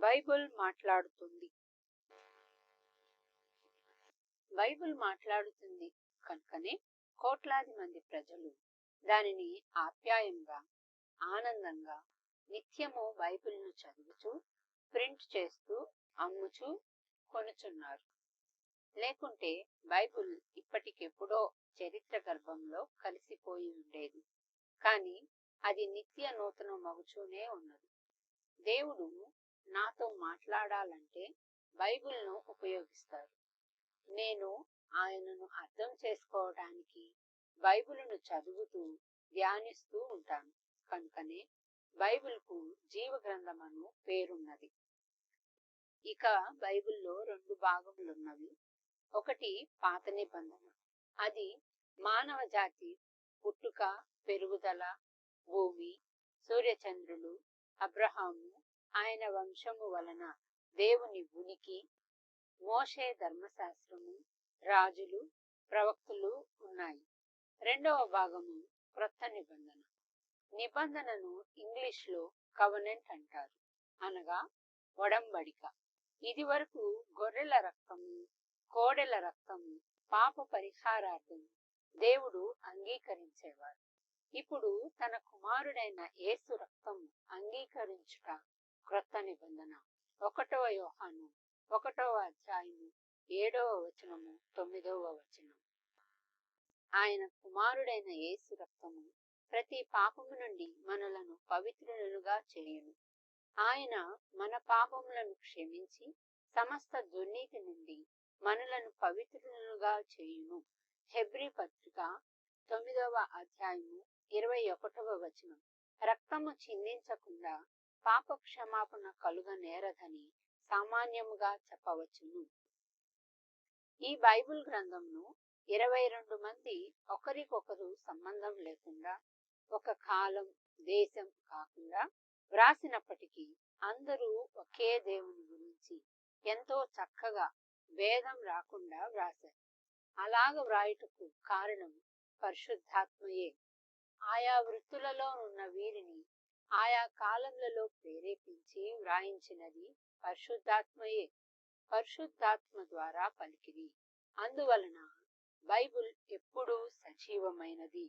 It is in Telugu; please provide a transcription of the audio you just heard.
బైబుల్ మాట్లాడుతుంది. బైబుల్ మాట్లాడుతుంది కనుకనే కోట్లాది మంది ప్రజలు దానిని ఆప్యాయంగా ఆనందంగా నిత్యము బైబిల్ను చదువుతూ ప్రింట్ చేస్తూ అమ్ముచూ కొనుచున్నారు. లేకుంటే బైబుల్ ఇప్పటికెప్పుడో చరిత్ర గర్భంలో కలిసిపోయి ఉండేది. కానీ అది నిత్య నూతన మగుచూనే ఉన్నది. దేవుడు నాతో మాట్లాడాలంటే బైబిల్ను ఉపయోగిస్తారు. నేను ఆయనను అర్థం చేసుకోవడానికి బైబిలును చదువుతూ ధ్యానిస్తూ ఉంటాను. కనుకనే బైబిల్కు జీవ గ్రంథమను పేరున్నది. ఇక బైబిల్లో రెండు భాగములున్నవి. ఒకటి పాత నిబంధన. అది మానవ జాతి పుట్టుక పెరుగుదల భూమి సూర్యచంద్రులు అబ్రహాము ఆయన వంశము వలన దేవుని ఉనికి మోషే ధర్మశాస్త్రము రాజులు ప్రవక్తులు ఉన్నాయి. రెండవ భాగము క్రొత్త నిబంధన. నిబంధనను ఇంగ్లీష్లో కవనెంట్ అంటారు. అనగా ఒడంబడిక ఇది వరకు గొర్రెల రక్తము కోడెల రక్తము పాప పరిహారార్థం దేవుడు అంగీకరించేవాడు. ఇప్పుడు తన కుమారుడైన యేసు రక్తం అంగీకరించుట క్రొత్త నిబంధన. ఒకటవ యోహాను ఒకటవ అధ్యాయము ఏడవ వచనము తొమ్మిదవ వచనం. ఆయన కుమారుడైన యేసు రక్తము ప్రతి పాపము నుండి మనలను పవిత్రులుగా చేయును. ఆయన మన పాపములను క్షమించి సమస్త దుర్నీతి నుండి మనలను పవిత్రులుగా చేయును. హెబ్రి పత్రిక తొమ్మిదవ అధ్యాయము ఇరవై ఒకటవ వచనం. రక్తము చిందించకుండా పాప క్షమాపణ కలుగ నేరదని సామాన్యముగా చెప్పవచ్చును. ఈ బైబిల్ గ్రంథంను ఇరవై రెండు మంది ఒకరికొకరు సంబంధం లేకుండా ఒక కాలం దేశం కాకుండా వ్రాసినప్పటికీ అందరూ ఒకే దేవుని గురించి ఎంతో చక్కగా భేదం రాకుండా వ్రాశారు. అలాగ వ్రాయుటకు కారణం పరిశుద్ధాత్మయే. ఆయా వృత్తులలో ఉన్న వీరిని ఆయా కాలములలో ప్రేరేపించి వ్రాయించినది పరిశుద్ధాత్మయే పరిశుద్ధాత్మ ద్వారా పలికిరి. అందువలన బైబుల్ ఎప్పుడూ సజీవమైనది.